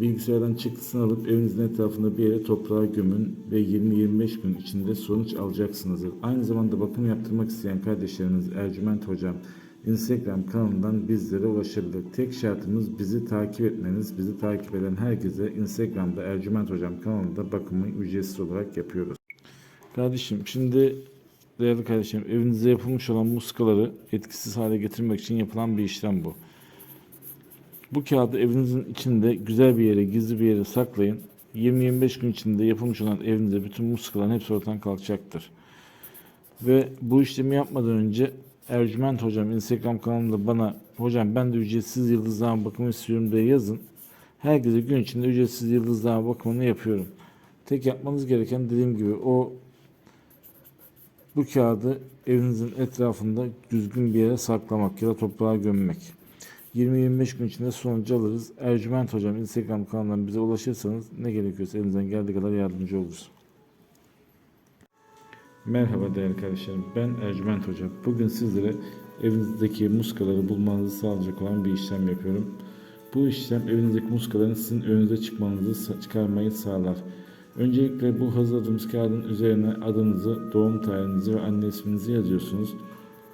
Bilgisayardan çıktısını alıp evinizin etrafında bir yere toprağa gömün ve 20-25 gün içinde sonuç alacaksınızdır. Aynı zamanda bakım yaptırmak isteyen kardeşlerimiz Ercüment Hocam Instagram kanalından bizlere ulaşabilir. Tek şartımız bizi takip etmeniz. Bizi takip eden herkese Instagram'da Ercüment Hocam kanalında bakımı ücretsiz olarak yapıyoruz. Kardeşim şimdi değerli kardeşim evinizde yapılmış olan muskaları etkisiz hale getirmek için yapılan bir işlem bu. Bu kağıdı evinizin içinde güzel bir yere, gizli bir yere saklayın. 20-25 gün içinde yapılmış olan evinizde bütün muskaların hepsi ortadan kalkacaktır. Ve bu işlemi yapmadan önce Ercüment Hocam Instagram kanalında bana hocam ben de ücretsiz yıldızlama bakımı istiyorum diye yazın. Herkese gün içinde ücretsiz yıldızlama bakımını yapıyorum. Tek yapmanız gereken dediğim gibi o bu kağıdı evinizin etrafında düzgün bir yere saklamak ya da toprağa gömmek. 20-25 gün içinde sonucu alırız. Ercüment Hocam Instagram kanalından bize ulaşırsanız ne gerekiyorsa elinizden geldiği kadar yardımcı oluruz. Merhaba değerli kardeşlerim. Ben Ercüment Hocam. Bugün sizlere evinizdeki muskaları bulmanızı sağlayacak olan bir işlem yapıyorum. Bu işlem evinizdeki muskaların sizin önünüze çıkmanızı çıkarmayı sağlar. Öncelikle bu hazırladığımız kağıdın üzerine adınızı, doğum tarihinizi ve anne isminizi yazıyorsunuz.